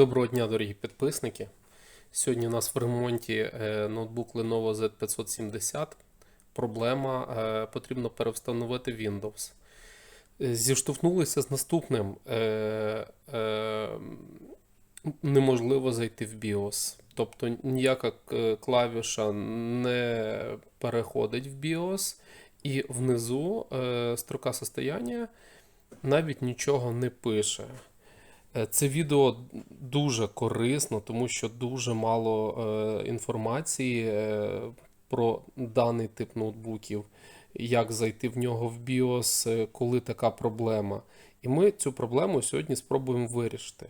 Доброго дня, дорогі підписники. Сьогодні у нас в ремонті е, ноутбук Lenovo Z570. Проблема е, потрібно перевстановити Windows. Е, Зіштовхнулися з наступним. Неможливо зайти в BIOS. Тобто ніяка клавіша не переходить в BIOS, і внизу строка состояння навіть нічого не пише. Е, Це відео дуже корисно, тому що дуже мало е, інформації е, про даний тип ноутбуків, як зайти в нього в BIOS, коли така проблема. І ми цю проблему сьогодні спробуємо вирішити.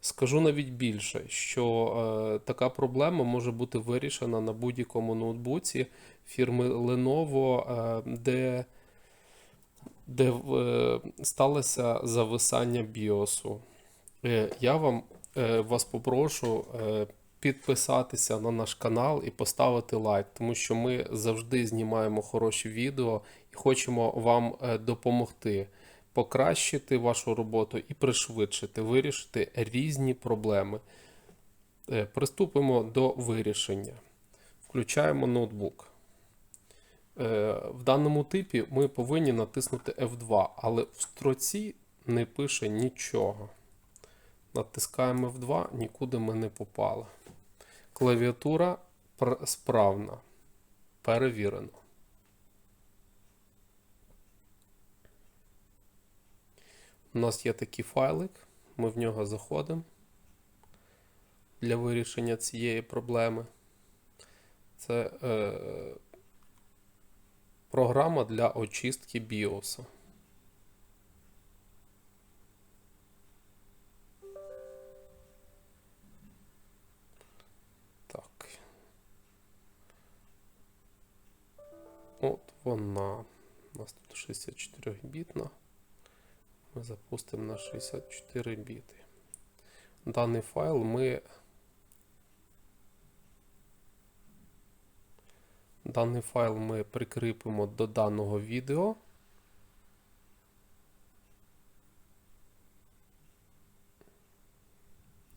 Скажу навіть більше, що така проблема може бути вирішена на будь-якому ноутбуці фірми Lenovo, де де сталося зависання біосу. Е, Я вам е, вас попрошу е, підписатися на наш канал і поставити лайк, тому що ми завжди знімаємо хороші відео і хочемо вам допомогти покращити вашу роботу і пришвидшити, вирішити різні проблеми. Приступимо до вирішення. Включаємо ноутбук. В даному типі ми повинні натиснути F2, але в строці не пише нічого. Натискаємо F2, нікуди ми не попали. Клавіатура справна. Перевірено. У нас є такий файлик, ми в нього заходимо для вирішення цієї проблеми. Це е, програма для очистки BIOS. От вона. У нас тут 64 бітна. Ми запустимо на 64 біти. Даний файл ми. Даний файл ми прикріпимо до даного відео.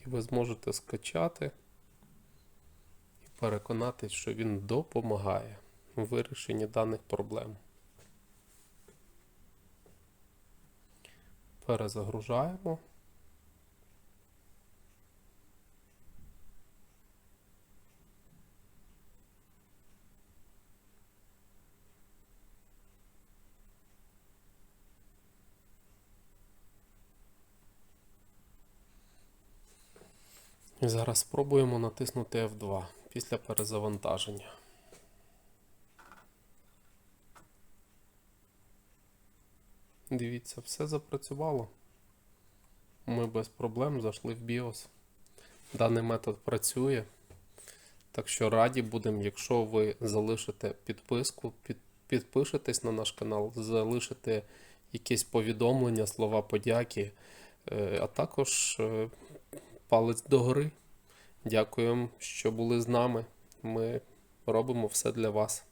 І ви зможете скачати і переконатись, що він допомагає у вирішенні даних проблем. Перезагружаємо. Зараз спробуємо натиснути F2 після перезавантаження. Дивіться, все запрацювало. Ми без проблем зайшли в BIOS. Даний метод працює. Так що раді будемо, якщо ви залишите підписку, під, підпишетесь на наш канал, залишите якісь повідомлення, слова подяки, е, а також е, палець догори. Дякуємо, що були з нами. Ми робимо все для вас.